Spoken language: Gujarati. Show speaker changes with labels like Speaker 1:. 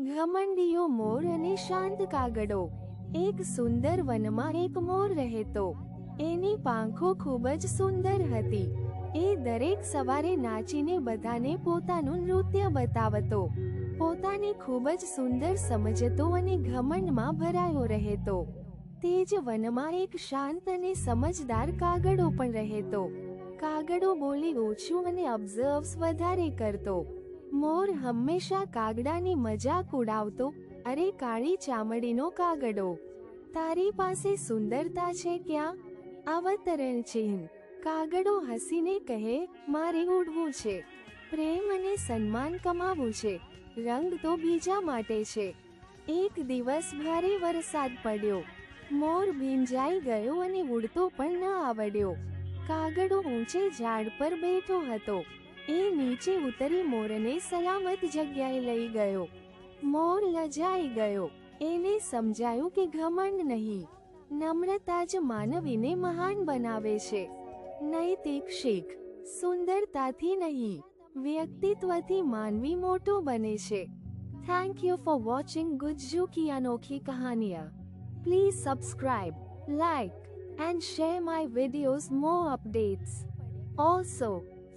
Speaker 1: ઘમંડીયો મોર અને શાંત કાગડો. એક સુંદર વનમાં એક મોર રહેતો. એની પાંખો ખૂબ જ સુંદર હતી. એ દરેક સવારે નાચીને બધાને પોતાનું નૃત્ય બતાવતો. પોતાને ખૂબ જ સુંદર સમજતો અને ઘમંડમાં ભરાયો રહેતો. તે જ વનમાં એક શાંત અને સમજદાર કાગડો પણ રહેતો. કાગડો બોલી ઓછું અને ઓબ્ઝર્વ્સ વધારે કરતો. મોર હંમેશા કાગડાની મજાક ઉડાવતો, અરે કાળી ચામડીનો કાગડો. તારી પાસે સુંદરતા છે ક્યાં? અવતરણ ચિહ્ન કાગડો હસીને કહે, મારે ઉડવું છે. પ્રેમ અને સન્માન કમાવવું છે. રંગ તો બીજા માટે છે. એક દિવસ ભારે વરસાદ પડ્યો. મોર ભીંજાઈ ગયો અને ઉડતો પણ ન આવડ્યો. કાગડો ઊંચે ઝાડ પર બેઠો હતો. એ નીચે ઉતરી મોરને સલામત જગ્યાએ લઈ ગયો. મોર લજાઈ ગયો. એને સમજાયું કે ઘમંડ નહીં. નમ્રતા જ માનવીને મહાન બનાવે છે. નૈતિક શીખ સુંદરતાથી નહીં વ્યક્તિત્વથી માનવી મોટો બને છે. Thank you for watching Gujju કી અનોખી કહાનિયા please subscribe like and share my videos more updates Also,